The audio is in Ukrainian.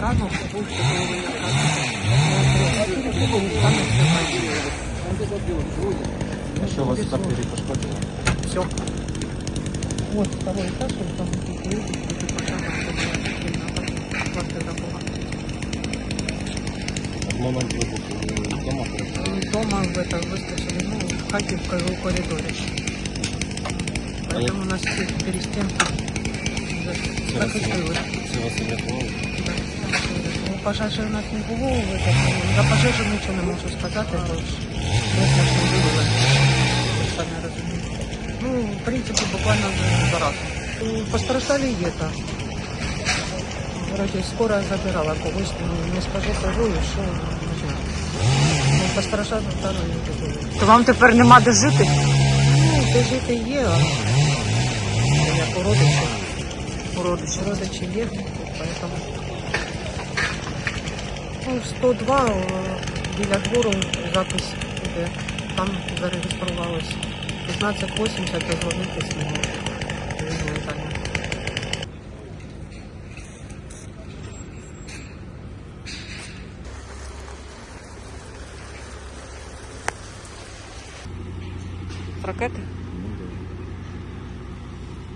рано А что у вас в квартире пошкодило? Все. Вот второй этаж, вот там Ломан выбух дома Дома в этом выскочили, ну, в хате в коридоре. Поэтому у нас перестенка закрылась. Все вас Да. Пожежі у нас не було, в этом, ну, за пожежу нічого не можу сказати, бо ж визначно вивели. Ви Самі розумієте. Ну, в принципі, буквально зараз. Ну, Постраждали є там. Вроде скоро забирала когось, ну, не скажу кого і що, не знаю. Ну, постраждали второй не було. То вам тепер нема де жити? Ну, де жити є, а як у родичів. У родичів. Родичі є, поэтому. Ну, 102 е, біля двору запис іде. Там зареєструвалось. 1580 дозвонити з нього. Ракети?